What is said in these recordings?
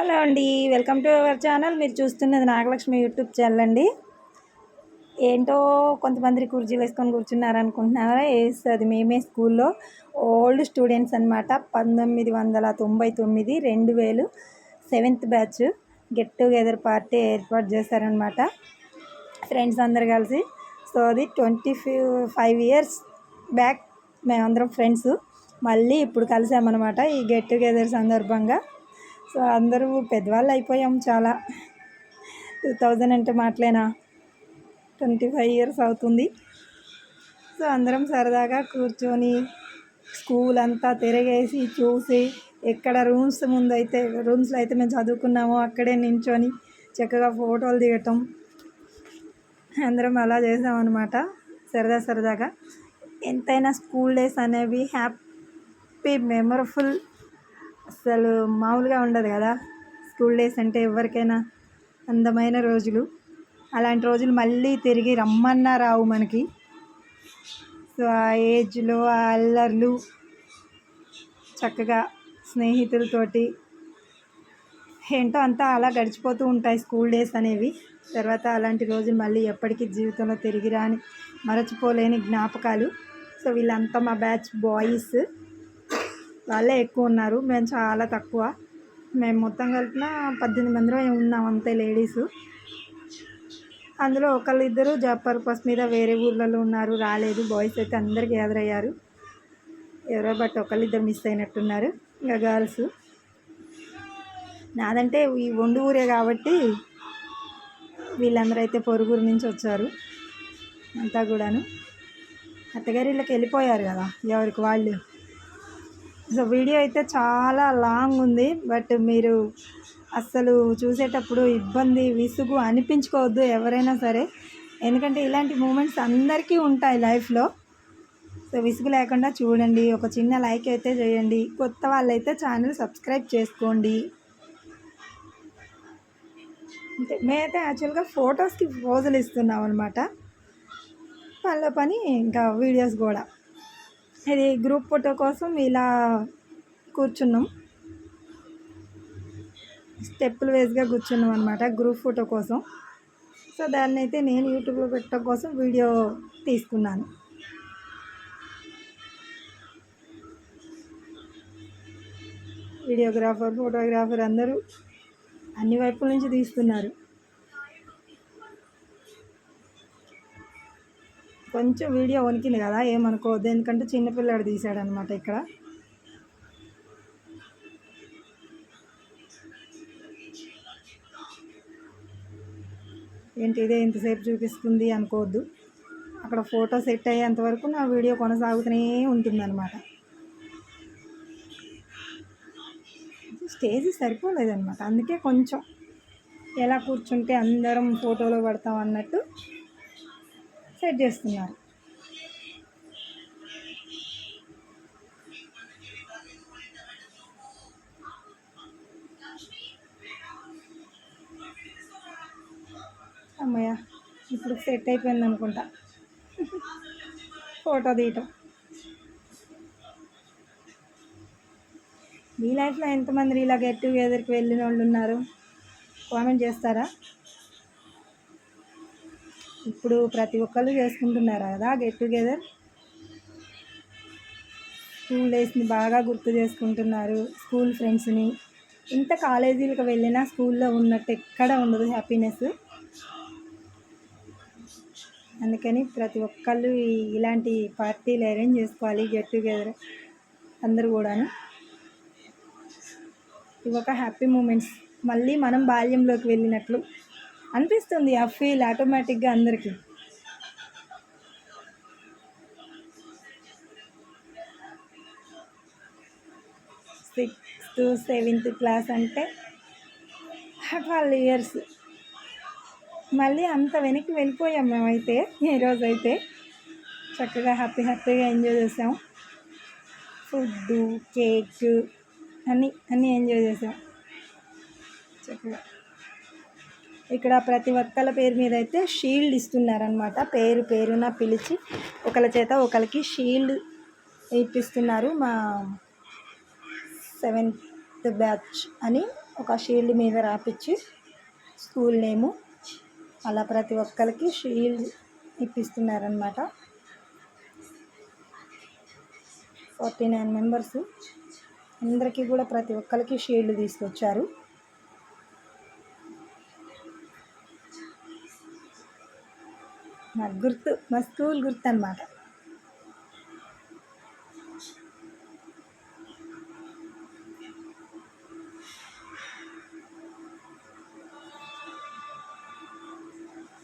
Hello అండి welcome to our channel. మీరు చూస్తున్నది నాగలక్ష్మి యూట్యూబ్ ఛానల్ అండి. ఏంటో కొంతమంది కుర్చీలు వేసుకొని కూర్చున్నారు అనుకుంటున్నారా? వేస్ అది మేమే స్కూల్లో. ఓల్డ్ స్టూడెంట్స్ అనమాట పంతొమ్మిది వందల తొంభై తొమ్మిది రెండు వేలు seventh batch get together party ఏర్పాటు చేశారనమాట ఫ్రెండ్స్ అందరు కలిసి. సో అది ట్వంటీ ఫైవ్ ఇయర్స్ బ్యాక్ మేమందరం ఫ్రెండ్స్. మళ్ళీ ఇప్పుడు కలిసామన్నమాట ఈ గెట్ టుగెదర్ సందర్భంగా. సో అందరూ పెద్దవాళ్ళు అయిపోయాం చాలా. టూ థౌజండ్ అంటే మాటలేనా? ట్వంటీ ఫైవ్ ఇయర్స్ అవుతుంది. సో అందరం సరదాగా కూర్చొని స్కూల్ అంతా తిరిగేసి చూసి ఎక్కడ రూమ్స్ ముందు అయితే రూమ్స్లో అయితే మేము చదువుకున్నామో అక్కడే నించొని చక్కగా ఫోటోలు దిగటం. అందరం అలా చేసామన్నమాట సరదా సరదాగా. ఎంతైనా స్కూల్ డేస్ అనేవి హ్యాపీ మెమరఫుల్ అసలు మామూలుగా ఉండదు కదా. స్కూల్ డేస్ అంటే ఎవరికైనా అందమైన రోజులు. అలాంటి రోజులు మళ్ళీ తిరిగి రమ్మన్నా రావు మనకి. సో ఆ ఏజ్లో ఆ అల్లర్లు చక్కగా స్నేహితులతోటి ఏంటో అంతా అలా గడిచిపోతూ ఉంటాయి స్కూల్ డేస్ అనేవి. తర్వాత అలాంటి రోజులు మళ్ళీ ఎప్పటికీ జీవితంలో తిరిగి రాని మరచిపోలేని జ్ఞాపకాలు. సో వీళ్ళంతా మా బ్యాచ్ బాయ్స్. వాళ్ళే ఎక్కువ ఉన్నారు. మేము చాలా తక్కువ. మేము మొత్తం కలిపిన పద్దెనిమిది మంది ఉన్నాం అంతే లేడీస్. అందులో ఒకళ్ళు ఇద్దరు జాబ్ పర్పస్ మీద వేరే ఊర్లలో ఉన్నారు. రాలేదు. బాయ్స్ అయితే అందరికి గ్యాదర్ అయ్యారు. ఎవరో బట్ ఒకళ్ళిద్దరు మిస్ అయినట్టున్నారు. ఇంకా గర్ల్స్. నాదంటే ఈ వండు ఊరే కాబట్టి వీళ్ళందరూ అయితే పొరుగురు నుంచి వచ్చారు. అంతా కూడాను. అత్తగారిళ్ళకి వెళ్ళిపోయారు కదా ఎవరికి వాళ్ళు. సో వీడియో అయితే చాలా లాంగ్ ఉంది బట్ మీరు అస్సలు చూసేటప్పుడు ఇబ్బంది విసుగు అనిపించుకోవద్దు ఎవరైనా సరే. ఎందుకంటే ఇలాంటి మూమెంట్స్ అందరికీ ఉంటాయి లైఫ్లో సో విసుగు లేకుండా చూడండి ఒక చిన్న లైక్ అయితే చేయండి కొత్త వాళ్ళైతే ఛానల్ సబ్స్క్రైబ్ చేసుకోండి. అంటే మేమైతే యాక్చువల్గా ఫొటోస్కి పోజులు ఇస్తున్నాం అనమాట పనిలో పని ఇంకా వీడియోస్ కూడా. ఇది గ్రూప్ ఫోటో కోసం ఇలా కూర్చున్నాం. స్టెప్పులు వేస్గా కూర్చున్నాం అనమాట గ్రూప్ ఫోటో కోసం. సో దాన్ని అయితే నేను యూట్యూబ్లో పెట్టడం కోసం వీడియో తీసుకున్నాను. వీడియోగ్రాఫర్ ఫోటోగ్రాఫర్ అందరూ అన్ని వైపుల నుంచి తీస్తున్నారు. కొంచెం వీడియో వణికింది కదా ఏమనుకోవద్దు. ఎందుకంటే చిన్నపిల్లాడు తీశాడనమాట ఇక్కడ. ఏంటి ఇదే ఇంతసేపు చూపిస్తుంది అనుకోవద్దు. అక్కడ ఫోటో సెట్ అయ్యేంతవరకు నా వీడియో కొనసాగుతూనే ఉంటుందన్నమాట. స్టేజ్ సరిపోలేదన్నమాట. అందుకే కొంచెం ఎలా కూర్చుంటే అందరం ఫోటోలో పడతాం అన్నట్టు సెట్ చేస్తున్నారు. అమ్మయ్య ఇప్పుడు సెట్ అయిపోయింది అనుకుంటా. ఫోటో తీయటం. మీ లైఫ్లో ఎంతమంది ఇలా గెట్ టుగెదర్కి వెళ్ళిన వాళ్ళు ఉన్నారు? కామెంట్ చేస్తారా? ఇప్పుడు ప్రతి ఒక్కళ్ళు చేసుకుంటున్నారు కదా గెట్ టుగెదర్ స్కూల్ డేస్ని బాగా గుర్తు చేసుకుంటున్నారు స్కూల్ ఫ్రెండ్స్ని ఇంత కాలేజీలకు వెళ్ళినా స్కూల్లో ఉన్నట్టు ఎక్కడ ఉండదు హ్యాపీనెస్ అందుకని ప్రతి ఒక్కళ్ళు ఇలాంటి పార్టీలు అరేంజ్ చేసుకోవాలి గెట్ టుగెదర్ అందరూ కూడాను. ఇవి ఒక హ్యాపీ మూమెంట్స్ మళ్ళీ మనం బాల్యంలోకి వెళ్ళినట్లు అనిపిస్తుంది ఆ ఫీల్ ఆటోమేటిక్గా అందరికీ. సిక్స్త్ సెవెంత్ క్లాస్ అంటే ట్వెల్వ్ ఇయర్స్ మళ్ళీ అంత వెనక్కి వెళ్ళిపోయాం మేమైతే ఈరోజు అయితే. చక్కగా హ్యాపీ హ్యాపీగా ఎంజాయ్ చేసాం. ఫుడ్ కేక్ అన్నీ అన్నీ ఎంజాయ్ చేసాం. చక్కగా. ఇక్కడ ప్రతి ఒక్కళ్ళ పేరు మీద అయితే షీల్డ్ ఇస్తున్నారనమాట పేరు పేరున పిలిచి ఒకళ్ళ చేత ఒకరికి షీల్డ్ ఇప్పిస్తున్నారు మా సెవెంత్ బ్యాచ్ అని ఒక షీల్డ్ మీద రాపిచ్చి స్కూల్ నేము అలా ప్రతి ఒక్కరికి షీల్డ్ ఇప్పిస్తున్నారనమాట ఫార్టీ నైన్ మెంబర్స్ అందరికీ కూడా ప్రతి ఒక్కరికి షీల్డ్ తీసుకొచ్చారు. నాకు గుర్తు మా స్కూల్ గుర్తు అనమాట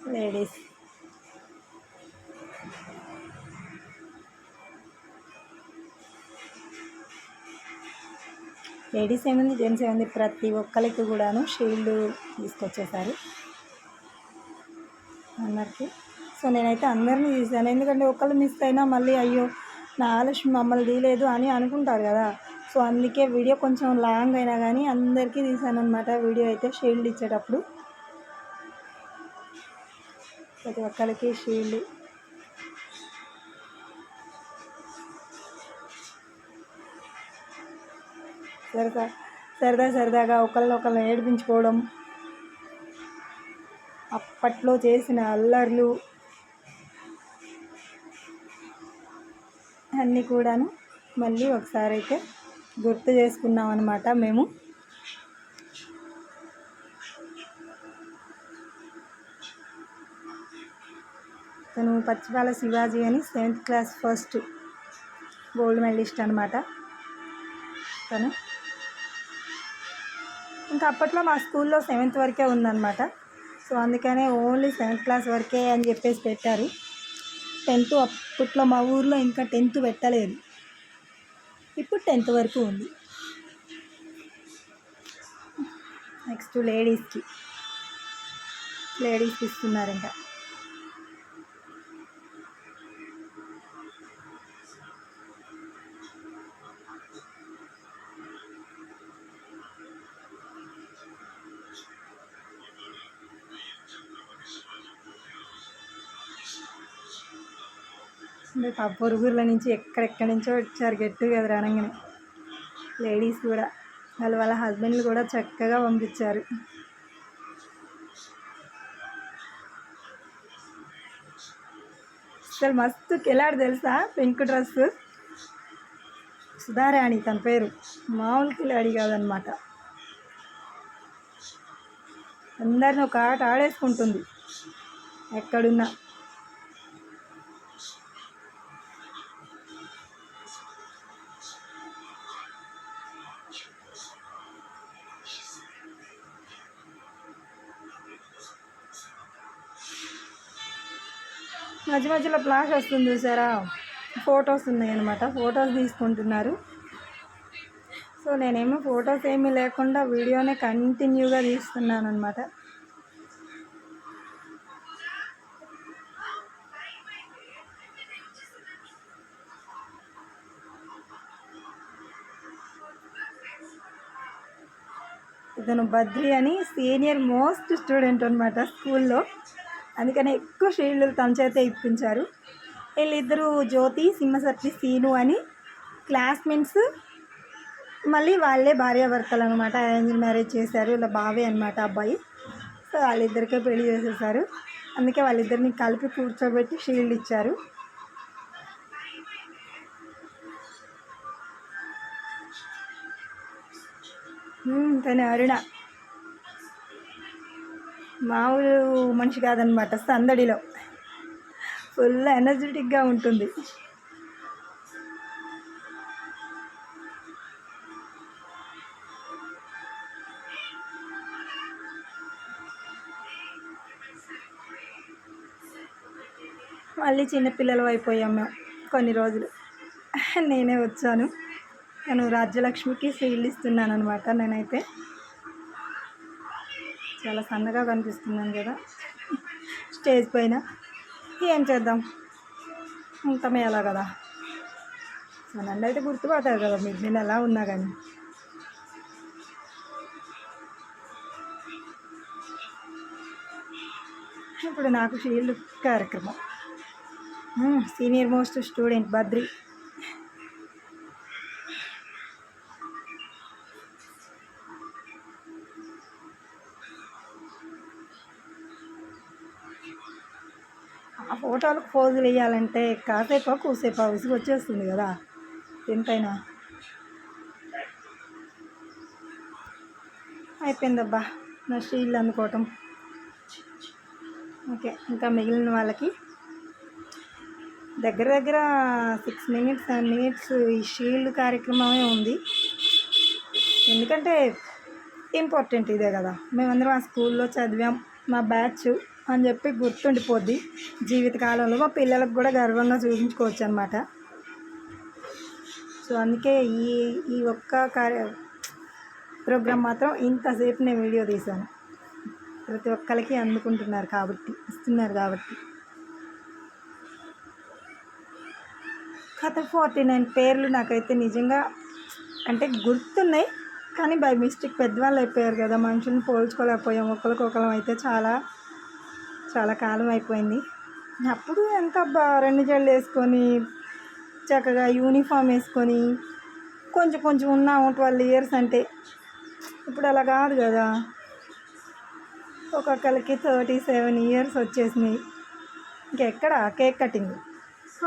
లేడీస్ లేడీస్ ఏముంది? జెంట్స్ ఏముంది? ప్రతి ఒక్కరికి కూడాను షీల్డ్ తీసుకొచ్చేసారు అందరికి. సో నేనైతే అందరినీ తీసాను ఎందుకంటే ఒకళ్ళు మిస్ అయినా మళ్ళీ అయ్యో నా ఆలస్యం మమ్మల్ని తీయలేదు అని అనుకుంటారు కదా. సో అందుకే వీడియో కొంచెం లాంగ్ అయినా కానీ అందరికీ తీసాను అనమాట వీడియో అయితే షీల్డ్ ఇచ్చేటప్పుడు. ప్రతి ఒక్కరికి షీల్డ్. సరదా సరదా సరదాగా ఒకళ్ళని ఏడిపించుకోవడం. అప్పట్లో చేసిన అల్లర్లు. అన్నీ కూడాను మళ్ళీ ఒకసారి అయితే గుర్తు చేసుకున్నాం అనమాట మేము. తను పచ్చిపాల శివాజీ అని seventh class first gold medallist అనమాట తను. ఇంకా అప్పట్లో మా స్కూల్లో సెవెంత్ వరకే ఉందన్నమాట. సో అందుకనే ఓన్లీ సెవెంత్ క్లాస్ వరకే అని చెప్పేసి పెట్టారు. టెన్త్ అప్పట్లో మా ఊర్లో ఇంకా టెన్త్ పెట్టలేదు. ఇప్పుడు టెన్త్ వరకు ఉంది. నెక్స్ట్ లేడీస్కి. లేడీస్కి ఇస్తున్నారు వస్తుంది. పొరుగుర్ల నుంచి ఎక్కడెక్కడి నుంచో వచ్చారు గెట్ టుగెదర్ అనగానే లేడీస్ కూడా వాళ్ళు వాళ్ళ హస్బెండ్లు కూడా చక్కగా పంపించారు. అసలు మస్తు కిలాడు తెలుసా? పింక్ డ్రెస్ సుధారాణి తన పేరు. మామూలు కిలాడి కాదనమాట. అందరిని ఒక ఆట ఆడేసుకుంటుంది. ఎక్కడున్నా. మధ్య మధ్యలో ఫ్లాష్ వస్తుంది చూసారా? ఫొటోస్ ఉన్నాయి అనమాట ఫొటోస్ తీసుకుంటున్నారు. సో నేనేమో ఫొటోస్ ఏమీ లేకుండా వీడియోనే కంటిన్యూగా తీస్తున్నాను అనమాట ఇతను బద్రి అని సీనియర్ మోస్ట్ స్టూడెంట్ అనమాట స్కూల్లో. అందుకని ఎక్కువ షీల్డ్లు తన చేతే ఇప్పించారు. వీళ్ళిద్దరూ జ్యోతి సింహసర్తి సీను అని క్లాస్మేట్స్. మళ్ళీ వాళ్ళే భార్యాభర్తలు అనమాట అరేంజ్ మ్యారేజ్ చేశారు. ఇలా బావే అనమాట అబ్బాయి. సో వాళ్ళిద్దరికే పెళ్ళి చేసేసారు. అందుకే వాళ్ళిద్దరిని కలిపి కూర్చోబెట్టి షీల్డ్ ఇచ్చారు. తను అరుణ. మామూలు మనిషి కాదనమాట సందడిలో. ఫుల్ ఎనర్జెటిక్గా ఉంటుంది. మళ్ళీ చిన్నపిల్లలు అయిపోయాం మేము కొన్ని రోజులు. నేనే వచ్చాను. నేను రాజ్యలక్ష్మికి సీల్ ఇస్తున్నాను అనమాట నేనైతే. చాలా సన్నగా కనిపిస్తున్నాను కదా. స్టేజ్ పైన ఏం చేద్దాం? ఉంటామే ఎలా కదా. సో నన్ను అయితే గుర్తుపడతారు కదా మీరు నేను ఎలా ఉన్నా కానీ ఇప్పుడు నాకు షీల్డ్ కార్యక్రమం. Senior most student Badri. ఫోటోలకు ఫోజులు వేయాలంటే కాసేపు కూసేపు విసుగు వచ్చేస్తుంది కదా. ఎంతైనా అయిపోయిందబ్బా. నా షీల్డ్ అందుకోవటం. ఓకే ఇంకా మిగిలిన వాళ్ళకి? దగ్గర దగ్గర సిక్స్ మినిట్స్ సెవెన్ మినిట్స్ ఈ షీల్డ్ కార్యక్రమమే ఉంది. ఎందుకంటే ఇంపార్టెంట్ ఇదే కదా. మేమందరం ఆ స్కూల్లో చదివాం మా బ్యాచ్. అని చెప్పి గుర్తుండిపోద్ది. జీవితకాలంలో మా పిల్లలకు కూడా గర్వంగా చూపించుకోవచ్చు అనమాట సో అందుకే ఈ ఈ ఒక్క కార్య ప్రోగ్రామ్ మాత్రం ఇంతసేపు నేను వీడియో తీశాను. ప్రతి ఒక్కరికి అందుకుంటున్నారు కాబట్టి ఇస్తున్నారు కాబట్టి. కథ ఫార్టీ నైన్ పేర్లు నాకైతే నిజంగా అంటే గుర్తున్నాయి కానీ బై మిస్టేక్ పెద్దవాళ్ళు అయిపోయారు కదా. మనుషులను పోల్చుకోలేకపోయాం. ఒకరికొకరం అయితే చాలా చాలా కాలం అయిపోయింది. అప్పుడు ఎంత బా రెండు జళ్ళు వేసుకొని చక్కగా యూనిఫామ్ వేసుకొని కొంచెం కొంచెం ఉన్నాము ట్వెల్వ్ ఇయర్స్ అంటే ఇప్పుడు అలా కాదు కదా. ఒక్కొక్కరికి థర్టీ సెవెన్ ఇయర్స్ వచ్చేసినాయి. ఇంకెక్కడ? Cake cutting.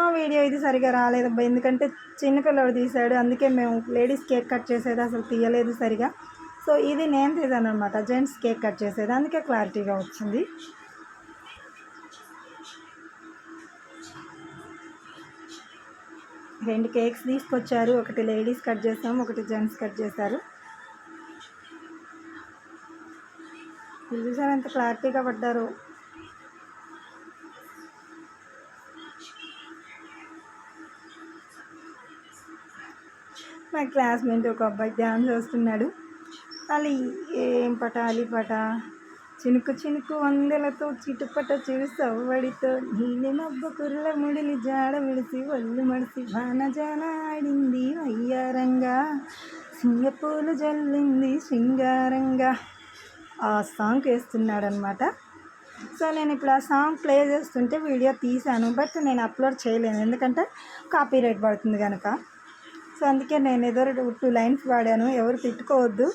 ఆ వీడియో ఇది సరిగా రాలేదబ్బా ఎందుకంటే చిన్నపిల్లడు తీశాడు అందుకే మేము లేడీస్ కేక్ కట్ చేసేది అసలు తీయలేదు సరిగా. సో ఇది నేను తీసాను అనమాట జెంట్స్ కేక్ కట్ చేసేది అందుకే క్లారిటీగా వచ్చింది. రెండు కేక్స్ తీసుకొచ్చారు. ఒకటి లేడీస్ కట్ చేసాం ఒకటి జెంట్స్ కట్ చేశారు. చూసారు ఎంత క్లారిటీగా పడ్డారు? మా క్లాస్మేట్ ఒక అబ్బాయి డ్యాన్స్ వస్తున్నాడు వాళ్ళు ఏం పట అలీ పట? చినుకు చినుకు వందలతో చిటుపట చిరుసవ్వడితో నీలి మబ్బ కుర్ర ముడిలి జాడ విడిసి ఒళ్ళు మడిసి జాన ఆడింది అయ్యారంగా సింగపూలు జల్లింది శృంగారంగా. ఆ సాంగ్ వేస్తున్నాడనమాట సో నేను ఇప్పుడు ఆ సాంగ్ ప్లే చేస్తుంటే వీడియో తీశాను బట్ నేను అప్లోడ్ చేయలేను. ఎందుకంటే కాపీరైట్ పడుతుంది కనుక సో అందుకే నేను ఏదో టూ లైన్స్ వాడాను. ఎవరు తిట్టుకోవద్దు.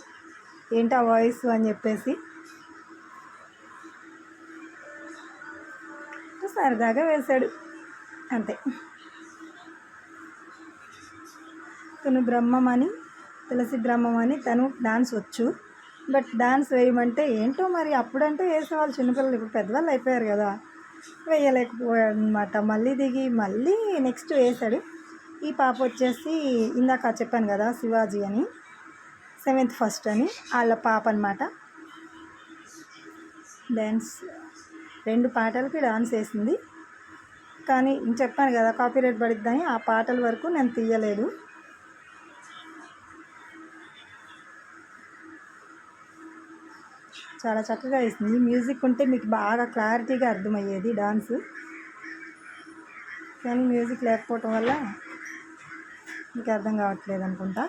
ఏంటి ఆ వాయిస్ అని చెప్పేసి. సరదాగా వేశాడు. అంతే. తను బ్రహ్మం అని తులసి బ్రహ్మం అని తను డాన్స్ వచ్చు. బట్ డాన్స్ వేయమంటే ఏంటో మరి అప్పుడంటే వేసేవాళ్ళు చిన్నపిల్లలు. ఇప్పుడు పెద్దవాళ్ళు అయిపోయారు కదా. వేయలేకపోయాడు అనమాట మళ్ళీ దిగి మళ్ళీ నెక్స్ట్ వేశాడు. ఈ పాప వచ్చేసి ఇందాక చెప్పాను కదా శివాజీ అని. సెవెంత్ ఫస్ట్ అని. వాళ్ళ పాప అనమాట డ్యాన్స్ రెండు పాటలకి డాన్స్ వేసింది. కానీ చెప్పాను కదా కాపీరైట్ పడిద్దని ఆ పాటల వరకు నేను తీయలేదు. చాలా చక్కగా వేసింది. మ్యూజిక్ ఉంటే మీకు బాగా క్లారిటీగా అర్థమయ్యేది డాన్స్. కానీ మ్యూజిక్ లేకపోవటం వల్ల మీకు అర్థం కావట్లేదు అనుకుంటా.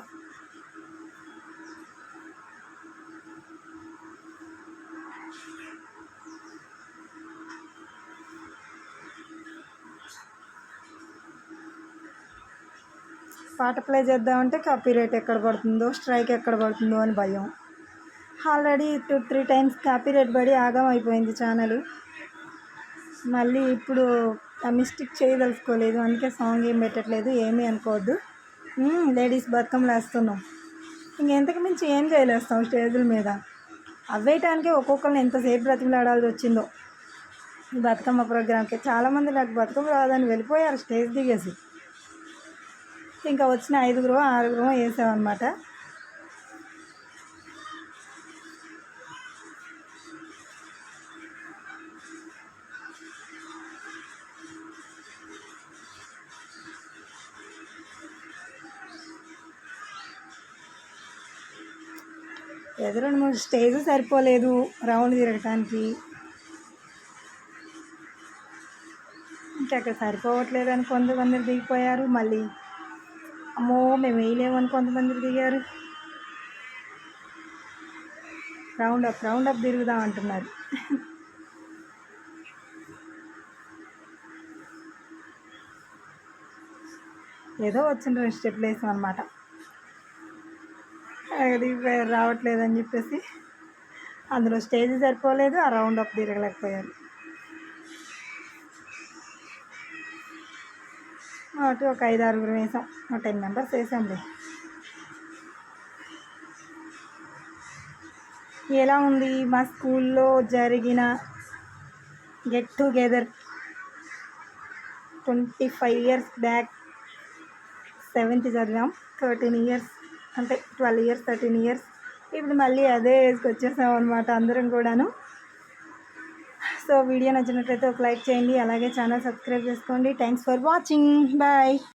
పాట ప్లే చేద్దామంటే కాపీ రేట్ ఎక్కడ పడుతుందో స్ట్రైక్ ఎక్కడ పడుతుందో అని భయం. Already two three times copyright పడి ఆగం అయిపోయింది ఛానల్ మళ్ళీ ఇప్పుడు ఆ మిస్టేక్ చేయదలుచుకోలేదు. అందుకే సాంగ్ ఏం పెట్టట్లేదు ఏమీ అనుకోవద్దు. లేడీస్ బతుకమ్మలు వేస్తున్నాం ఇంకెంతకు మించి ఏం చేయలేస్తాం స్టేజ్ల మీద? అవ్వేయటానికి ఒక్కొక్కరిని ఎంతసేపు బ్రతిమలాడాల్సి వచ్చిందో. ఈ బతుకమ్మ ప్రోగ్రామ్కి చాలామంది నాకు బతుకమ్మ రాదని వెళ్ళిపోయారు స్టేజ్ దిగేసి. ఇంకా వచ్చిన ఐదుగురు ఆరుగురు వేసామన్నమాట. ఏదో రెండు మూడు స్టేజ్ సరిపోలేదు రౌండ్ తిరగటానికి. ఇంకా అక్కడ సరిపోవట్లేదు అని కొంతమంది దిగిపోయారు మళ్ళీ అమ్మో మేము వేయలేమని కొంతమంది దిగారు. రౌండ్ అప్ రౌండ్ అప్ తిరుగుదాం అంటున్నారు. ఏదో వచ్చిన రెండు స్టెప్లు వేసాం అనమాట అది రావట్లేదని చెప్పేసి అందులో స్టేజ్ సరిపోలేదు ఆ రౌండ్ అప్ తిరగలేకపోయారు. అటు ఒక ఐదు ఆరుగురు వేసాం. ఒక టెన్ మెంబర్స్ వేసాంలే. ఎలా ఉంది? మా స్కూల్లో జరిగిన get together twenty five years back seventh చదివాం. థర్టీన్ ఇయర్స్ అంటే ట్వెల్వ్ ఇయర్స్ థర్టీన్ ఇయర్స్. ఇప్పుడు మళ్ళీ అదే ఏజ్కి వచ్చేసాం అనమాట అందరం కూడాను. సో వీడియో నచ్చినట్లయితే ఒక లైక్ చేయండి అలాగే ఛానల్ సబ్స్క్రైబ్ చేసుకోండి. Thanks for watching bye